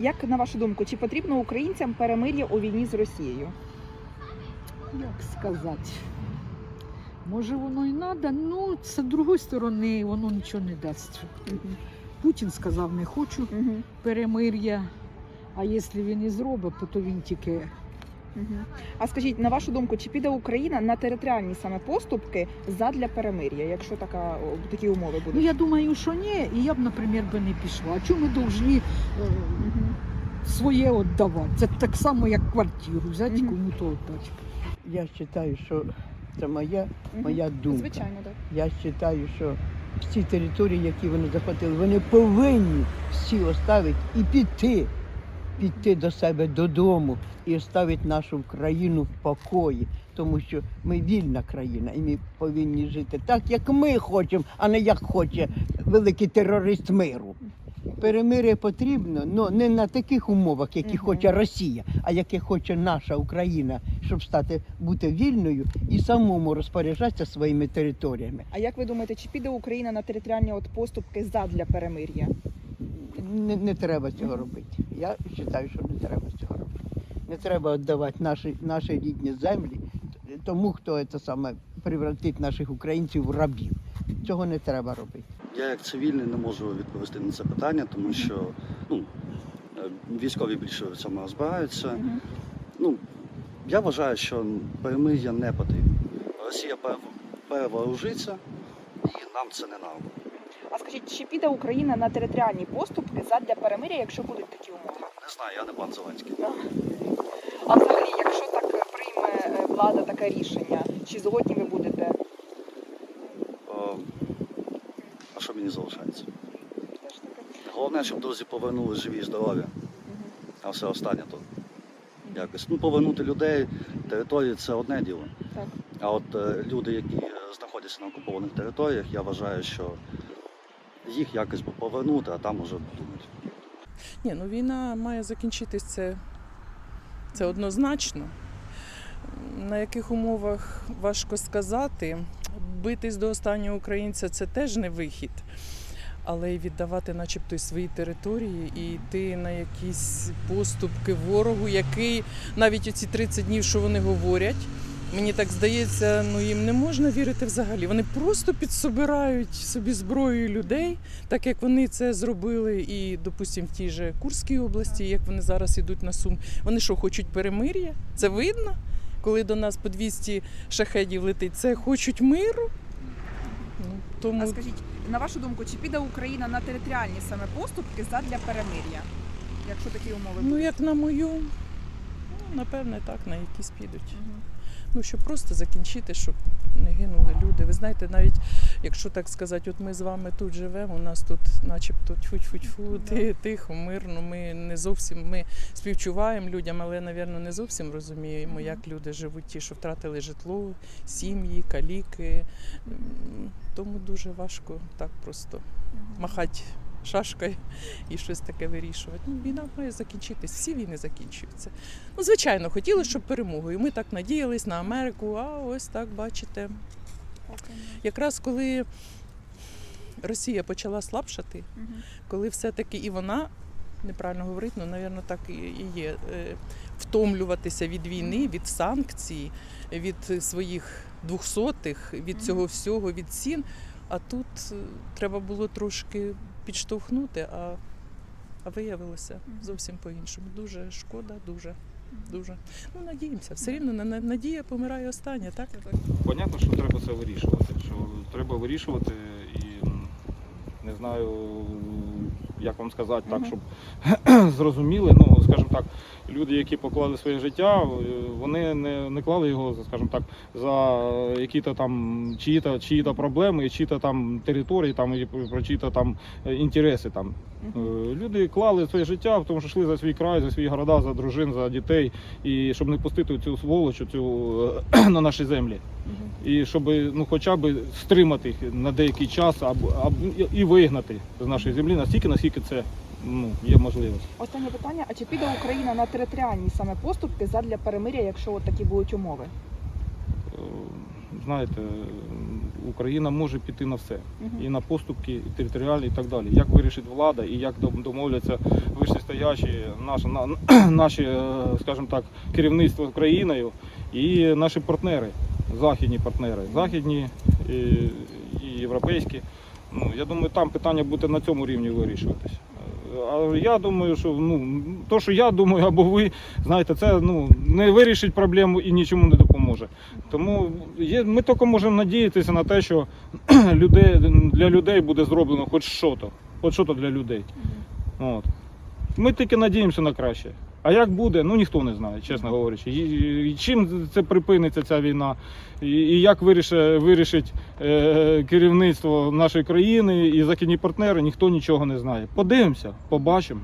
Як на вашу думку, чи потрібно українцям перемир'я у війні з Росією? Як сказати? Може воно і треба, ну з другої сторони воно нічого не дасть. Путін сказав, не хочу перемир'я. А якщо він і зробить, то він тільки А скажіть, на вашу думку, чи піде Україна на територіальні саме поступки задля перемир'я, якщо така такі умови Ну я думаю, що ні, і я б, наприклад, би не пішла. А чому ми повинні е. Своє віддавати? Це так само, як квартиру, взяти Мгм. кому-то віддати. Я вважаю, що це моя, моя думка. Звичайно, так. Я вважаю, що всі території, які вони захватили, вони повинні всі оставити і піти, піти до себе додому і оставити нашу країну в покої. Тому що ми вільна країна, і ми повинні жити так, як ми хочемо, а не як хоче великий терорист миру. Перемир'я потрібно, але не на таких умовах, які хоче Росія, а які хоче наша Україна, щоб стати бути вільною і самому розпоряджатися своїми територіями. А як ви думаєте, чи піде Україна на територіальні от поступки задля перемир'я? Не, не треба цього робити. Я вважаю, що не треба цього робити. Не треба віддавати наші, наші рідні землі тому, хто це саме превратить наших українців в рабів. Цього не треба робити. Я як цивільний не можу відповісти на це питання, тому що ну, е, військові більше в цьому розбираються. Ну, я вважаю, що перемир'я не потрібно. Росія пере- перевооружиться, і нам це не треба. А скажіть, чи піде Україна на територіальні поступки задля перемир'я, якщо будуть такі умови? Не знаю, я не пан Зеленський. А взагалі, якщо так прийме е, влада таке рішення, чи згодні ви будете? О, а що мені залишається? Головне, щоб друзі повернули живі і здорові, а все останнє то якось. Ну, повернути людей, території це одне діло. Так. А от е, люди, які е, знаходяться на окупованих територіях, я вважаю, що їх якось би повернути, а там уже думати. Ні, ну війна має закінчитись це, це однозначно. На яких умовах важко сказати. Битись до останнього українця це теж не вихід. Але й віддавати, начебто, свої території і йти на якісь поступки ворогу, який навіть оці 30 днів, що вони говорять, мені так здається, ну їм не можна вірити взагалі. Вони просто підсобирають собі зброю людей, так як вони це зробили і, допустимо, в тій же Курській області, як вони зараз ідуть на Сум. Вони що, хочуть перемир'я? Це видно, коли до нас по 200 шахедів летить. Це хочуть миру. Ну, тому А скажіть, на вашу думку, чи піде Україна на територіальні саме поступки задля перемир'я, якщо такі умови ну, як на мою, ну, напевне, так, на якісь підуть. Мгм. Ну, щоб просто закінчити, щоб не гинули люди. Ви знаєте, навіть якщо так сказати, от ми з вами тут живемо, у нас тут начебто тьфу-тьфу-тьфу, тихо, мирно. Ми не зовсім ми співчуваємо людям, але, напевно, не зовсім розуміємо, як люди живуть, ті, що втратили житло, сім'ї, каліки. Тому дуже важко так просто махати шашкою і щось таке вирішувати. Ну, війна має закінчитись, всі війни закінчуються. Ну, звичайно, хотіли, щоб перемогою. Ми так надіялись на Америку, а ось так бачите. Якраз коли Росія почала слабшати, коли все-таки і вона, неправильно говорити, ну, напевно, так і є, е, втомлюватися від війни, від санкцій, від своїх двохсотих, від цього всього, від цін. А тут е, треба було трошки підштовхнути, а, а виявилося зовсім по-іншому. Дуже шкода, дуже, дуже. Ну, надіємося. Все рівно на- на- надія помирає остання, так? Понятно, що треба це вирішувати. Що треба вирішувати і не знаю, як вам сказати так, щоб зрозуміли. Ну, скажімо так, люди, які поклали своє життя, вони не, не клали його, скажімо так, за які-то там чиї-то, чиї-то проблеми, чиї-то там території, там і про чиї-то там інтереси там. Е, Люди клали своє життя, тому що йшли за свій край, за свої города, за дружин, за дітей, і щоб не пустити цю сволочу цю е, на наші землі. І щоб ну, хоча б стримати їх на деякий час або, або і вигнати з нашої землі настільки, наскільки це ну, є можливість. Останнє питання: а чи піде Україна на територіальні саме поступки задля перемир'я, якщо от такі будуть умови? Е, Знаєте, Україна може піти на все. І на поступки, і територіальні, і так далі. Як вирішить влада, і як домовляться вищестоячі наші, на- наші, е, скажімо так, керівництво Україною і наші партнери, західні партнери, західні і, і європейські. Ну, я думаю, там питання буде на цьому рівні вирішуватися. А я думаю, що ну, то, що я думаю, або ви, знаєте, це ну, не вирішить проблему і нічому не допоможе. Тому є, ми тільки можемо надіятися на те, що людей, для людей буде зроблено хоч що-то. Хоч що-то для людей. От. Ми тільки надіємося на краще. А як буде, ну ніхто не знає, чесно говорячи. І, чим це припиниться ця війна, і, як вирішить, вирішить е, керівництво нашої країни і західні партнери, ніхто нічого не знає. Подивимося, побачимо.